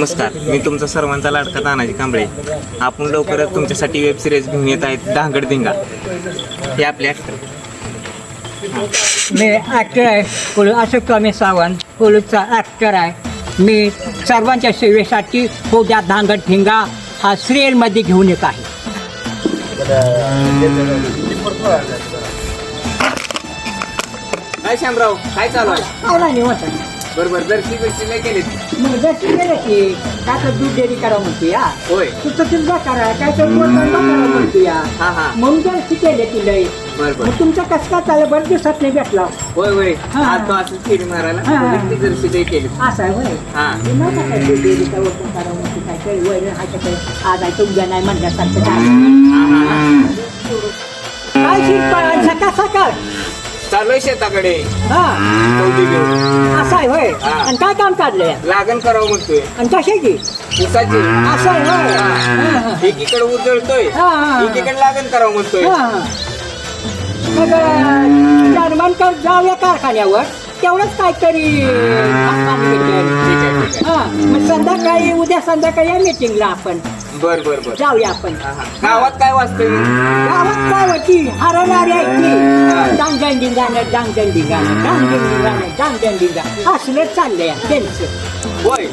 नमस्कार मी तुमचा सर्वांचा लाडका तानाजी कांबळे. आपण लवकरच तुमच्यासाठी वेब सिरीज घेऊन येत आहेत धांगड धिंगा. हे आपले ॲक्टर मी ॲक्टर आहे पोलीस अशोक स्वामी सावंत. पोलीसचा ॲक्टर आहे. मी सर्वांच्या सेवेसाठी होद्या धांगड ठिंगा हा सिरियलमध्ये घेऊन येत आहे. काय शामराव काय चालू आहे. बरोबर जर्सी बिर्सी नाही केली मग जशी गेलं की काय तर दूध डेअरी करा म्हणतो या. होय. तुझं तुझा करा काय तर करा म्हणतो या. हा हा. म्हणून जर केले की लय. बरोबर मग तुमचं कसं काय चाललं बरं दिवसात नाही भेटला. होय होय. हा. आज तो असं फेरी मारायला हा, हा. ती जर्सी नाही केली. असं आहे होय. हा. हे काय दूध डेअरी करा म्हणतो काय काही वैरण हाय काय आज आहे तुमच्या नाही म्हणल्यासारखं काय. हा, हा, हा. काय शिकवा सकाळ सकाळ. चालू आहे शेताकडे. हा. कौली घेऊन आहे होय. हा. आणि काय काम काढलंय? लागण करावं म्हणतोय. आणि कशाची? उसाची असं आहे होय. हा, हा. एकीकडे उजळतोय हा, हा. एकीकडे लागण करावं म्हणतोय. हा, हा. मग जर्मन कर जाऊया कारखान्यावर. तेवढंच काहीतरी आसमान भेटेल. ठीक आहे ठीक हा. मग संध्याकाळी उद्या संध्याकाळी या मिटिंगला आपण. आहे बर बर बर. जाऊया आपण. हा, हा. गावात काय वाजतंय? गावात काय होती? हरणारी आहे ती डांग दंडी गाणं डांग दंडी गाणं डांग दंडी गाणं डांग दंडी गाणं असलं चाललंय त्यांचं होय